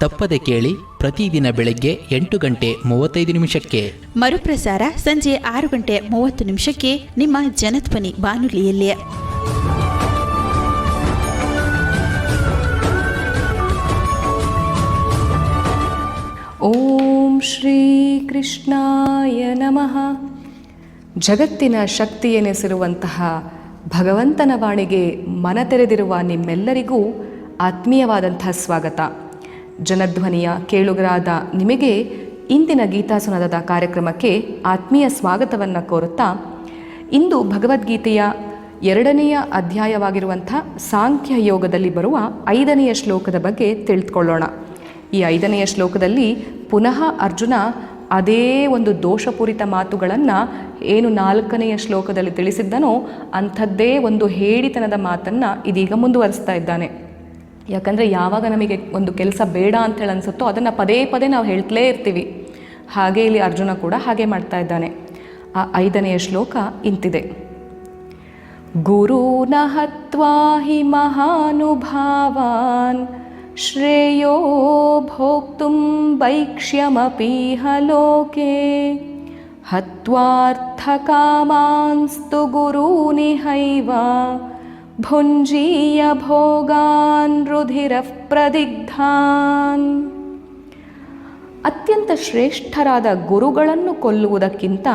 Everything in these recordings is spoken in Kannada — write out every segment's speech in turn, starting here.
ತಪ್ಪದೆ ಕೇಳಿ ಪ್ರತಿದಿನ ಬೆಳಗ್ಗೆ ಎಂಟು ಗಂಟೆ ಮೂವತ್ತೈದು ನಿಮಿಷಕ್ಕೆ. ಮರುಪ್ರಸಾರ ಸಂಜೆ ಆರು ಗಂಟೆ ಮೂವತ್ತು ನಿಮಿಷಕ್ಕೆ ನಿಮ್ಮ ಜನಧ್ವನಿ ಬಾನುಲಿಯಲ್ಲಿ. ಓಂ ಶ್ರೀ ಕೃಷ್ಣಾಯ ನಮಃ. ಜಗತ್ತಿನ ಶಕ್ತಿ ಎನಿಸಿರುವಂತಹ ಭಗವಂತನ ವಾಣಿಗೆ ಮನ ತೆರೆದಿರುವ ನಿಮ್ಮೆಲ್ಲರಿಗೂ ಆತ್ಮೀಯವಾದಂತಹ ಸ್ವಾಗತ. ಜನಧ್ವನಿಯ ಕೇಳುಗರಾದ ನಿಮಗೆ ಇಂದಿನ ಗೀತಾಸುನದ ಕಾರ್ಯಕ್ರಮಕ್ಕೆ ಆತ್ಮೀಯ ಸ್ವಾಗತವನ್ನು ಕೋರುತ್ತಾ, ಇಂದು ಭಗವದ್ಗೀತೆಯ ಎರಡನೆಯ ಅಧ್ಯಾಯವಾಗಿರುವಂಥ ಸಾಂಖ್ಯ ಯೋಗದಲ್ಲಿ ಬರುವ ಐದನೆಯ ಶ್ಲೋಕದ ಬಗ್ಗೆ ತಿಳಿದುಕೊಳ್ಳೋಣ ಈ ಐದನೆಯ ಶ್ಲೋಕದಲ್ಲಿ ಪುನಃ ಅರ್ಜುನ ಅದೇ ಒಂದು ದೋಷಪೂರಿತ ಮಾತುಗಳನ್ನು ಏನು ನಾಲ್ಕನೆಯ ಶ್ಲೋಕದಲ್ಲಿ ತಿಳಿಸಿದ್ದನೋ ಅಂಥದ್ದೇ ಒಂದು ಹೇಡಿತನದ ಮಾತನ್ನು ಇದೀಗ ಮುಂದುವರಿಸ್ತಾ ಇದ್ದಾನೆ. ಯಾಕಂದರೆ ಯಾವಾಗ ನಮಗೆ ಒಂದು ಕೆಲಸ ಬೇಡ ಅಂತೇಳಿ ಅನಿಸುತ್ತೋ ಅದನ್ನು ಪದೇ ಪದೇ ನಾವು ಹೇಳ್ತಲೇ ಇರ್ತೀವಿ. ಹಾಗೆ ಇಲ್ಲಿ ಅರ್ಜುನ ಕೂಡ ಹಾಗೆ ಮಾಡ್ತಾ ಇದ್ದಾನೆ. ಆ ಐದನೆಯ ಶ್ಲೋಕ ಇಂತಿದೆ. ಹತ್ವಾ ಹಿ ಮಹಾನುಭಾವಾನ್ ಶ್ರೇಯೋ ಭೋಕ್ತು ವೈಕ್ಷ್ಯಮಪೀಹ ಲೋಕೆ ಹತ್ವಾರ್ಥಕಾಮಾನ್ಸ್ತು ಗುರೂನಿಹೈವ ಭುಂಜೀಯ ಭೋಗಾನ್ ರುಧಿರ ಪ್ರದಿಗ್ಧಾನ್. ಅತ್ಯಂತ ಶ್ರೇಷ್ಠರಾದ ಗುರುಗಳನ್ನು ಕೊಲ್ಲುವುದಕ್ಕಿಂತ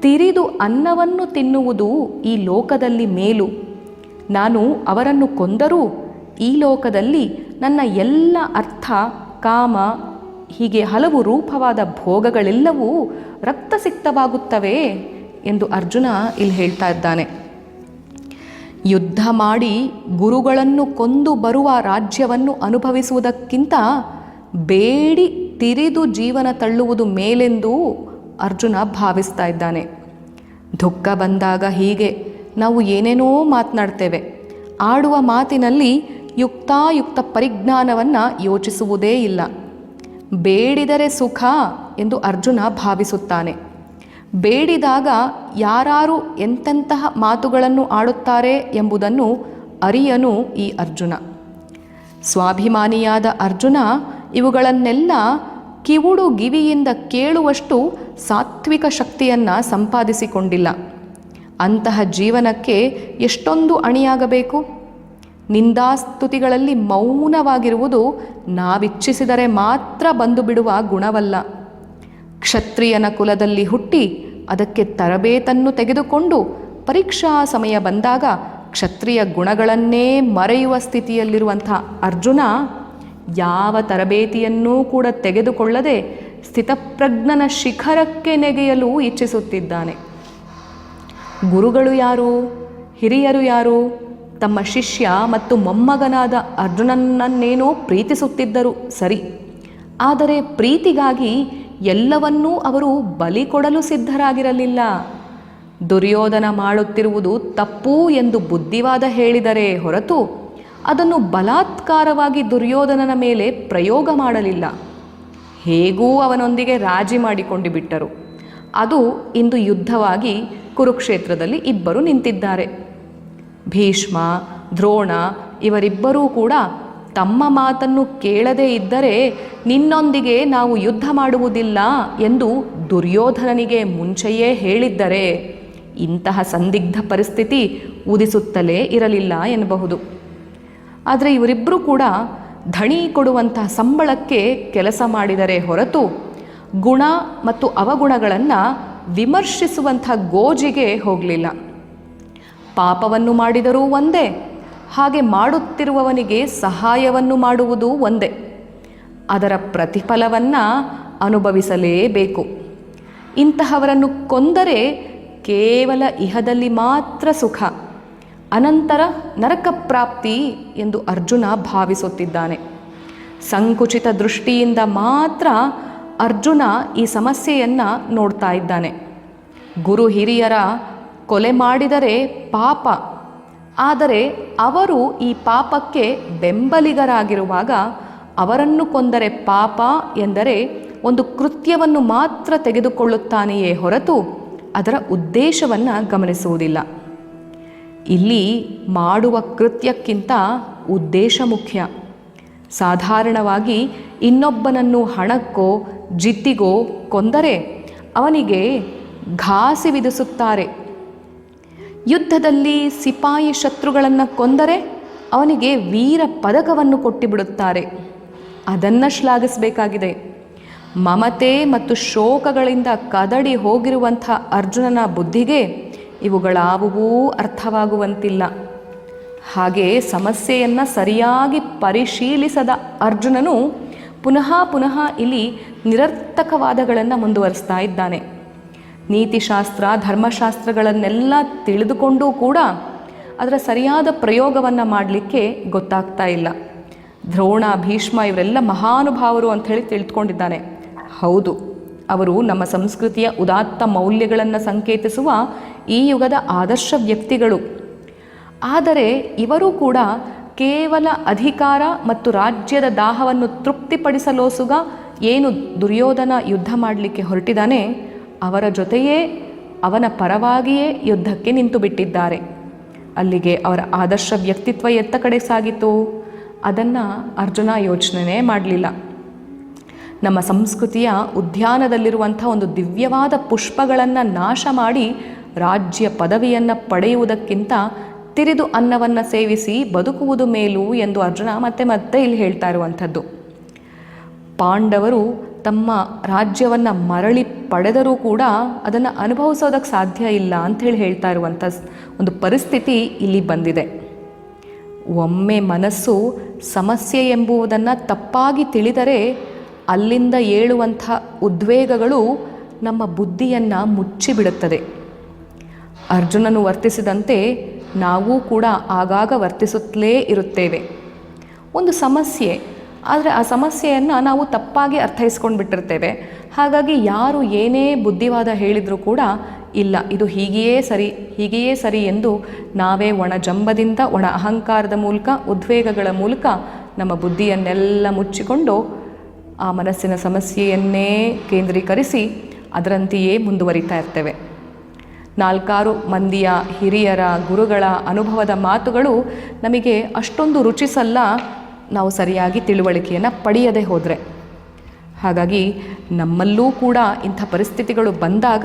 ತಿರಿದು ಅನ್ನವನ್ನು ತಿನ್ನುವುದು ಈ ಲೋಕದಲ್ಲಿ ಮೇಲು. ನಾನು ಅವರನ್ನು ಕೊಂದರೂ ಈ ಲೋಕದಲ್ಲಿ ನನ್ನ ಎಲ್ಲ ಅರ್ಥ, ಕಾಮ, ಹೀಗೆ ಹಲವು ರೂಪವಾದ ಭೋಗಗಳೆಲ್ಲವೂ ರಕ್ತಸಿಕ್ತವಾಗುತ್ತವೆ ಎಂದು ಅರ್ಜುನ ಇಲ್ಲಿ ಹೇಳ್ತಾ ಇದ್ದಾನೆ. ಯುದ್ಧ ಮಾಡಿ ಗುರುಗಳನ್ನು ಕೊಂದು ಬರುವ ರಾಜ್ಯವನ್ನು ಅನುಭವಿಸುವುದಕ್ಕಿಂತ ಬೇಡಿ ತಿರಿದು ಜೀವನ ತಳ್ಳುವುದು ಮೇಲೆಂದು ಅರ್ಜುನ ಭಾವಿಸ್ತಾ ಇದ್ದಾನೆ. ದುಃಖ ಬಂದಾಗ ಹೀಗೆ ನಾವು ಏನೇನೋ ಮಾತನಾಡ್ತೇವೆ. ಆಡುವ ಮಾತಿನಲ್ಲಿ ಯುಕ್ತಾಯುಕ್ತ ಪರಿಜ್ಞಾನವನ್ನು ಯೋಚಿಸುವುದೇ ಇಲ್ಲ. ಬೇಡಿದರೆ ಸುಖ ಎಂದು ಅರ್ಜುನ ಭಾವಿಸುತ್ತಾನೆ. ಬೇಡಿದಾಗ ಯಾರಾರು ಎಂತೆಂತಹ ಮಾತುಗಳನ್ನು ಆಡುತ್ತಾರೆ ಎಂಬುದನ್ನು ಅರಿಯನು ಈ ಅರ್ಜುನ. ಸ್ವಾಭಿಮಾನಿಯಾದ ಅರ್ಜುನ ಇವುಗಳನ್ನೆಲ್ಲ ಕಿವುಡು ಗಿವಿಯಿಂದ ಕೇಳುವಷ್ಟು ಸಾತ್ವಿಕ ಶಕ್ತಿಯನ್ನು ಸಂಪಾದಿಸಿಕೊಂಡಿಲ್ಲ. ಅಂತಹ ಜೀವನಕ್ಕೆ ಎಷ್ಟೊಂದು ಅಣಿಯಾಗಬೇಕು? ನಿಂದಾಸ್ತುತಿಗಳಲ್ಲಿ ಮೌನವಾಗಿರುವುದು ನಾವಿಚ್ಛಿಸಿದರೆ ಮಾತ್ರ ಬಂದು ಬಿಡುವ ಗುಣವಲ್ಲ. ಕ್ಷತ್ರಿಯನ ಕುಲದಲ್ಲಿ ಹುಟ್ಟಿ ಅದಕ್ಕೆ ತರಬೇತನ್ನು ತೆಗೆದುಕೊಂಡು ಪರೀಕ್ಷಾ ಸಮಯ ಬಂದಾಗ ಕ್ಷತ್ರಿಯ ಗುಣಗಳನ್ನೇ ಮರೆಯುವ ಸ್ಥಿತಿಯಲ್ಲಿರುವಂಥ ಅರ್ಜುನ ಯಾವ ತರಬೇತಿಯನ್ನೂ ಕೂಡ ತೆಗೆದುಕೊಳ್ಳದೆ ಸ್ಥಿತಪ್ರಜ್ಞನ ಶಿಖರಕ್ಕೆ ನೆಗೆಯಲು ಇಚ್ಛಿಸುತ್ತಿದ್ದಾನೆ. ಗುರುಗಳು ಯಾರು? ಹಿರಿಯರು ಯಾರು? ತಮ್ಮ ಶಿಷ್ಯ ಮತ್ತು ಮೊಮ್ಮಗನಾದ ಅರ್ಜುನನನ್ನೇನೋ ಪ್ರೀತಿಸುತ್ತಿದ್ದರು, ಸರಿ. ಆದರೆ ಪ್ರೀತಿಗಾಗಿ ಎಲ್ಲವನ್ನೂ ಅವರು ಬಲಿ ಕೊಡಲು ಸಿದ್ಧರಾಗಿರಲಿಲ್ಲ. ದುರ್ಯೋಧನ ಮಾಡುತ್ತಿರುವುದು ತಪ್ಪು ಎಂದು ಬುದ್ಧಿವಾದ ಹೇಳಿದರೆ ಹೊರತು ಅದನ್ನು ಬಲಾತ್ಕಾರವಾಗಿ ದುರ್ಯೋಧನನ ಮೇಲೆ ಪ್ರಯೋಗ ಮಾಡಲಿಲ್ಲ. ಹೇಗೂ ಅವನೊಂದಿಗೆ ರಾಜಿ ಮಾಡಿಕೊಂಡು ಬಿಟ್ಟರು. ಅದು ಇಂದು ಯುದ್ಧವಾಗಿ ಕುರುಕ್ಷೇತ್ರದಲ್ಲಿ ಇಬ್ಬರು ನಿಂತಿದ್ದಾರೆ. ಭೀಷ್ಮ, ದ್ರೋಣ ಇವರಿಬ್ಬರೂ ಕೂಡ ತಮ್ಮ ಮಾತನ್ನು ಕೇಳದೇ ಇದ್ದರೆ ನಿನ್ನೊಂದಿಗೆ ನಾವು ಯುದ್ಧ ಮಾಡುವುದಿಲ್ಲ ಎಂದು ದುರ್ಯೋಧನನಿಗೆ ಮುಂಚೆಯೇ ಹೇಳಿದ್ದರೆ ಇಂತಹ ಸಂದಿಗ್ಧ ಪರಿಸ್ಥಿತಿ ಉದಿಸುತ್ತಲೇ ಇರಲಿಲ್ಲ ಎನ್ನಬಹುದು. ಆದರೆ ಇವರಿಬ್ಬರೂ ಕೂಡ ಧಣಿ ಕೊಡುವಂತಹ ಸಂಬಳಕ್ಕೆ ಕೆಲಸ ಮಾಡಿದರೆ ಹೊರತು ಗುಣ ಮತ್ತು ಅವಗುಣಗಳನ್ನು ವಿಮರ್ಶಿಸುವಂಥ ಗೋಜಿಗೆ ಹೋಗಲಿಲ್ಲ. ಪಾಪವನ್ನು ಮಾಡಿದರೂ ಒಂದೇ ಹಾಗೆ ಮಾಡುತ್ತಿರುವವನಿಗೆ ಸಹಾಯವನ್ನು ಮಾಡುವುದು ಒಂದೇ. ಅದರ ಪ್ರತಿಫಲವನ್ನು ಅನುಭವಿಸಲೇಬೇಕು. ಇಂತಹವರನ್ನು ಕೊಂದರೆ ಕೇವಲ ಇಹದಲ್ಲಿ ಮಾತ್ರ ಸುಖ. ಅನಂತರ ನರಕ ಪ್ರಾಪ್ತಿ ಎಂದು ಅರ್ಜುನ ಭಾವಿಸುತ್ತಿದ್ದಾನೆ. ಸಂಕುಚಿತ ದೃಷ್ಟಿಯಿಂದ ಮಾತ್ರ ಅರ್ಜುನ ಈ ಸಮಸ್ಯೆಯನ್ನು ನೋಡ್ತಾ ಇದ್ದಾನೆ. ಗುರು ಹಿರಿಯರ ಕೊಲೆ ಮಾಡಿದರೆ ಪಾಪ. ಆದರೆ ಅವರು ಈ ಪಾಪಕ್ಕೆ ಬೆಂಬಲಿಗರಾಗಿರುವಾಗ ಅವರನ್ನು ಕೊಂದರೆ ಪಾಪ ಎಂದರೆ ಒಂದು ಕೃತ್ಯವನ್ನು ಮಾತ್ರ ತೆಗೆದುಕೊಳ್ಳುತ್ತಾನೆಯೇ ಹೊರತು ಅದರ ಉದ್ದೇಶವನ್ನು ಗಮನಿಸುವುದಿಲ್ಲ. ಇಲ್ಲಿ ಮಾಡುವ ಕೃತ್ಯಕ್ಕಿಂತ ಉದ್ದೇಶ ಮುಖ್ಯ. ಸಾಧಾರಣವಾಗಿ ಇನ್ನೊಬ್ಬನನ್ನು ಹಣಕ್ಕೋ, ಜಿತ್ತಿಗೋ ಕೊಂದರೆ ಅವನಿಗೆ ಘಾಸಿ ವಿಧಿಸುತ್ತಾರೆ. ಯುದ್ಧದಲ್ಲಿ ಸಿಪಾಯಿ ಶತ್ರುಗಳನ್ನು ಕೊಂದರೆ ಅವನಿಗೆ ವೀರ ಪದಕವನ್ನು ಕೊಟ್ಟಿಬಿಡುತ್ತಾರೆ. ಅದನ್ನು ಶ್ಲಾಘಿಸಬೇಕಾಗಿದೆ. ಮಮತೆ ಮತ್ತು ಶೋಕಗಳಿಂದ ಕದಡಿ ಹೋಗಿರುವಂಥ ಅರ್ಜುನನ ಬುದ್ಧಿಗೆ ಇವುಗಳಾವುವೂ ಅರ್ಥವಾಗುವಂತಿಲ್ಲ. ಹಾಗೆ ಸಮಸ್ಯೆಯನ್ನು ಸರಿಯಾಗಿ ಪರಿಶೀಲಿಸದ ಅರ್ಜುನನು ಪುನಃ ಪುನಃ ಇಲ್ಲಿ ನಿರರ್ಥಕವಾದಗಳನ್ನು ಮುಂದುವರಿಸ್ತಾ ಇದ್ದಾನೆ. ನೀತಿಶಾಸ್ತ್ರ, ಧರ್ಮಶಾಸ್ತ್ರಗಳನ್ನೆಲ್ಲ ತಿಳಿದುಕೊಂಡೂ ಕೂಡ ಅದರ ಸರಿಯಾದ ಪ್ರಯೋಗವನ್ನು ಮಾಡಲಿಕ್ಕೆ ಗೊತ್ತಾಗ್ತಾ ಇಲ್ಲ. ದ್ರೋಣ, ಭೀಷ್ಮ ಇವರೆಲ್ಲ ಮಹಾನುಭಾವರು ಅಂಥೇಳಿ ತಿಳಿದುಕೊಂಡಿದ್ದಾನೆ ಹೌದು, ಅವರು ನಮ್ಮ ಸಂಸ್ಕೃತಿಯ ಉದಾತ್ತ ಮೌಲ್ಯಗಳನ್ನು ಸಂಕೇತಿಸುವ ಈ ಯುಗದ ಆದರ್ಶ ವ್ಯಕ್ತಿಗಳು. ಆದರೆ ಇವರು ಕೂಡ ಕೇವಲ ಅಧಿಕಾರ ಮತ್ತು ರಾಜ್ಯದ ದಾಹವನ್ನು ತೃಪ್ತಿಪಡಿಸಲೋಸುಗ ಏನು ದುರ್ಯೋಧನ ಯುದ್ಧ ಮಾಡಲಿಕ್ಕೆ ಹೊರಟಿದ್ದಾನೆ ಅವರ ಜೊತೆಯೇ ಅವನ ಪರವಾಗಿಯೇ ಯುದ್ಧಕ್ಕೆ ನಿಂತು ಬಿಟ್ಟಿದ್ದಾರೆ. ಅಲ್ಲಿಗೆ ಅವರ ಆದರ್ಶ ವ್ಯಕ್ತಿತ್ವ ಎತ್ತ ಕಡೆ ಸಾಗಿತು. ಅದನ್ನು ಅರ್ಜುನ ಯೋಚನೆ ಮಾಡಲಿಲ್ಲ. ನಮ್ಮ ಸಂಸ್ಕೃತಿಯ ಉದ್ಯಾನದಲ್ಲಿರುವಂಥ ಒಂದು ದಿವ್ಯವಾದ ಪುಷ್ಪಗಳನ್ನು ನಾಶ ಮಾಡಿ ರಾಜ್ಯ ಪದವಿಯನ್ನು ಪಡೆಯುವುದಕ್ಕಿಂತ ತಿರಿದು ಅನ್ನವನ್ನು ಸೇವಿಸಿ ಬದುಕುವುದು ಮೇಲು ಎಂದು ಅರ್ಜುನ ಮತ್ತೆ ಮತ್ತೆ ಇಲ್ಲಿ ಹೇಳ್ತಾ ಇರುವಂಥದ್ದು. ಪಾಂಡವರು ತಮ್ಮ ರಾಜ್ಯವನ್ನು ಮರಳಿ ಪಡೆದರೂ ಕೂಡ ಅದನ್ನು ಅನುಭವಿಸೋದಕ್ಕೆ ಸಾಧ್ಯ ಇಲ್ಲ ಅಂಥೇಳಿ ಹೇಳ್ತಾ ಇರುವಂಥ ಒಂದು ಪರಿಸ್ಥಿತಿ ಇಲ್ಲಿ ಬಂದಿದೆ. ಒಮ್ಮೆ ಮನಸ್ಸು ಸಮಸ್ಯೆ ಎಂಬುವುದನ್ನು ತಪ್ಪಾಗಿ ತಿಳಿದರೆ ಅಲ್ಲಿಂದ ಏಳುವಂಥ ಉದ್ವೇಗಗಳು ನಮ್ಮ ಬುದ್ಧಿಯನ್ನು ಮುಚ್ಚಿಬಿಡುತ್ತದೆ. ಅರ್ಜುನನು ವರ್ತಿಸಿದಂತೆ ನಾವು ಕೂಡ ಆಗಾಗ ವರ್ತಿಸುತ್ತಲೇ ಇರುತ್ತೇವೆ. ಒಂದು ಸಮಸ್ಯೆ ಆದರೆ ಆ ಸಮಸ್ಯೆಯನ್ನು ನಾವು ತಪ್ಪಾಗಿ ಅರ್ಥೈಸ್ಕೊಂಡು ಬಿಟ್ಟಿರ್ತೇವೆ. ಹಾಗಾಗಿ ಯಾರು ಏನೇ ಬುದ್ಧಿವಾದ ಹೇಳಿದರೂ ಕೂಡ ಇಲ್ಲ, ಇದು ಹೀಗೆಯೇ ಸರಿ ಹೀಗೆಯೇ ಸರಿ ಎಂದು ನಾವೇ ಒಣ ಜಂಬದಿಂದ, ಒಣ ಅಹಂಕಾರದ ಮೂಲಕ, ಉದ್ವೇಗಗಳ ಮೂಲಕ ನಮ್ಮ ಬುದ್ಧಿಯನ್ನೆಲ್ಲ ಮುಚ್ಚಿಕೊಂಡು ಆ ಮನಸ್ಸಿನ ಸಮಸ್ಯೆಯನ್ನೇ ಕೇಂದ್ರೀಕರಿಸಿ ಅದರಂತೆಯೇ ಮುಂದುವರಿತಾ ಇರ್ತೇವೆ. ನಾಲ್ಕಾರು ಮಂದಿಯ ಹಿರಿಯರ ಗುರುಗಳ ಅನುಭವದ ಮಾತುಗಳು ನಮಗೆ ಅಷ್ಟೊಂದು ರುಚಿಸಲ್ಲ ನಾವು ಸರಿಯಾಗಿ ತಿಳುವಳಿಕೆಯನ್ನು ಪಡೆಯದೆ ಹೋದರೆ. ಹಾಗಾಗಿ ನಮ್ಮಲ್ಲೂ ಕೂಡ ಇಂಥ ಪರಿಸ್ಥಿತಿಗಳು ಬಂದಾಗ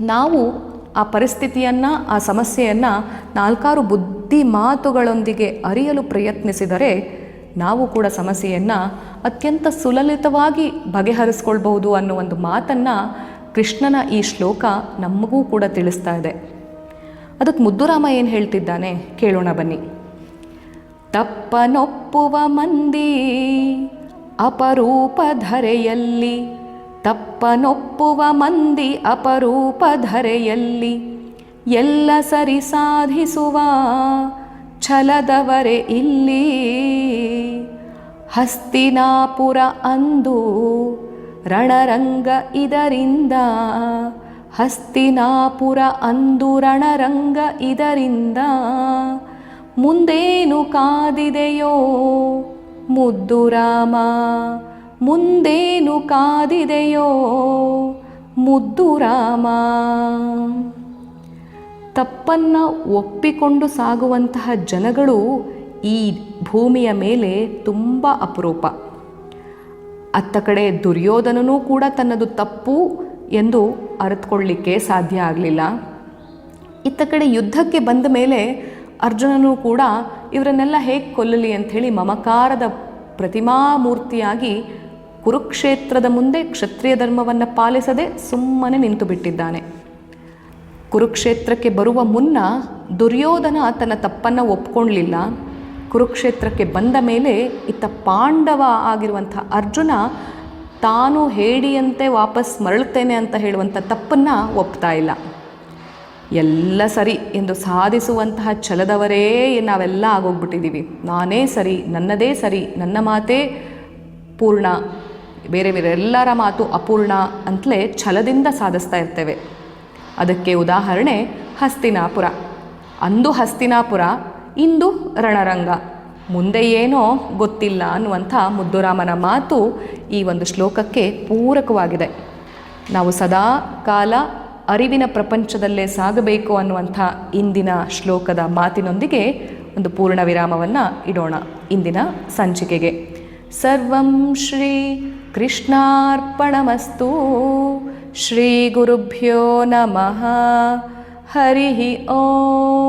ನಾವು ಆ ಪರಿಸ್ಥಿತಿಯನ್ನು, ಆ ಸಮಸ್ಯೆಯನ್ನು ನಾಲ್ಕಾರು ಬುದ್ಧಿ ಮಾತುಗಳೊಂದಿಗೆ ಅರಿಯಲು ಪ್ರಯತ್ನಿಸಿದರೆ ನಾವು ಕೂಡ ಸಮಸ್ಯೆಯನ್ನು ಅತ್ಯಂತ ಸುಲಲಿತವಾಗಿ ಬಗೆಹರಿಸ್ಕೊಳ್ಬಹುದು ಅನ್ನೋ ಒಂದು ಮಾತನ್ನು ಕೃಷ್ಣನ ಈ ಶ್ಲೋಕ ನಮಗೂ ಕೂಡ ತಿಳಿಸ್ತಾ ಇದೆ. ಅದಕ್ಕೆ ಮುದ್ದುರಾಮ ಏನು ಹೇಳ್ತಿದ್ದಾನೆ? ಕೇಳೋಣ ಬನ್ನಿ. ತಪ್ಪನೊಪ್ಪುವ ಮಂದಿ ಅಪರೂಪ ಧರೆಯಲ್ಲಿ ತಪ್ಪನೊಪ್ಪುವ ಮಂದಿ ಅಪರೂಪ ಧರೆಯಲ್ಲಿ ಎಲ್ಲ ಸರಿ ಸಾಧಿಸುವ ಛಲದವರೆ ಇಲ್ಲಿ. ಹಸ್ತಿನಾಪುರ ಅಂದು ರಣರಂಗ ಇದರಿಂದ ಹಸ್ತಿನಾಪುರ ಅಂದು ರಣರಂಗ ಇದರಿಂದ ಮುಂದೇನು ಕಾದಿದೆಯೋ? ಮುದ್ದು ರಾಮ, ಮುಂದೇನು ಕಾದಿದೆಯೋ? ಮುದ್ದು ರಾಮ. ತಪ್ಪನ್ನು ಒಪ್ಪಿಕೊಂಡು ಸಾಗುವಂತಹ ಜನಗಳು ಈ ಭೂಮಿಯ ಮೇಲೆ ತುಂಬ ಅಪರೂಪ. ಅತ್ತ ಕಡೆ ದುರ್ಯೋಧನನೂ ಕೂಡ ತನ್ನದು ತಪ್ಪು ಎಂದು ಅರಿತುಕೊಳ್ಳಿಕ್ಕೆ ಸಾಧ್ಯ ಆಗಲಿಲ್ಲ. ಇತ್ತ ಕಡೆ ಯುದ್ಧಕ್ಕೆ ಬಂದ ಮೇಲೆ ಅರ್ಜುನನೂ ಕೂಡ ಇವರನ್ನೆಲ್ಲ ಹೇಗೆ ಕೊಲ್ಲಲಿ ಅಂಥೇಳಿ ಮಮಕಾರದ ಪ್ರತಿಮಾ ಮೂರ್ತಿಯಾಗಿ ಕುರುಕ್ಷೇತ್ರದ ಮುಂದೆ ಕ್ಷತ್ರಿಯ ಧರ್ಮವನ್ನು ಪಾಲಿಸದೆ ಸುಮ್ಮನೆ ನಿಂತು ಬಿಟ್ಟಿದ್ದಾನೆ. ಕುರುಕ್ಷೇತ್ರಕ್ಕೆ ಬರುವ ಮುನ್ನ ದುರ್ಯೋಧನ ತನ್ನ ತಪ್ಪನ್ನು ಒಪ್ಕೊಳ್ಳಲಿಲ್ಲ ಕುರುಕ್ಷೇತ್ರಕ್ಕೆ ಬಂದ ಮೇಲೆ ಇತ್ತ ಪಾಂಡವ ಆಗಿರುವಂಥ ಅರ್ಜುನ ತಾನು ಹೇಳಿಯಂತೆ ವಾಪಸ್ ಮರಳುತ್ತೇನೆ ಅಂತ ಹೇಳುವಂಥ ತಪ್ಪನ್ನು ಒಪ್ತಾ ಇಲ್ಲ. ಎಲ್ಲ ಸರಿ ಎಂದು ಸಾಧಿಸುವಂತಹ ಛಲದವರೇ ನಾವೆಲ್ಲ ಆಗೋಗ್ಬಿಟ್ಟಿದ್ದೀವಿ. ನಾನೇ ಸರಿ, ನನ್ನದೇ ಸರಿ, ನನ್ನ ಮಾತೇ ಪೂರ್ಣ, ಬೇರೆ ಬೇರೆ ಎಲ್ಲರ ಮಾತು ಅಪೂರ್ಣ ಅಂತಲೇ ಛಲದಿಂದ ಸಾಧಿಸ್ತಾ ಇರ್ತೇವೆ. ಅದಕ್ಕೆ ಉದಾಹರಣೆ ಹಸ್ತಿನಾಪುರ. ಅಂದು ಹಸ್ತಿನಾಪುರ, ಇಂದು ರಣರಂಗ. ಮುಂದೆ ಏನೋ ಗೊತ್ತಿಲ್ಲ ಅನ್ನುವಂಥ ಮುದ್ದುರಾಮನ ಮಾತು ಈ ಒಂದು ಶ್ಲೋಕಕ್ಕೆ ಪೂರಕವಾಗಿದೆ. ನಾವು ಸದಾ ಕಾಲ ಅರಿವಿನ ಪ್ರಪಂಚದಲ್ಲೇ ಸಾಗಬೇಕು ಅನ್ನುವಂಥ ಇಂದಿನ ಶ್ಲೋಕದ ಮಾತಿನೊಂದಿಗೆ ಒಂದು ಪೂರ್ಣ ವಿರಾಮವನ್ನು ಇಡೋಣ ಇಂದಿನ ಸಂಚಿಕೆಗೆ. ಸರ್ವಂ ಶ್ರೀ ಕೃಷ್ಣಾರ್ಪಣಮಸ್ತು. ಶ್ರೀ ಗುರುಭ್ಯೋ ನಮಃ. ಹರಿ ಓಂ.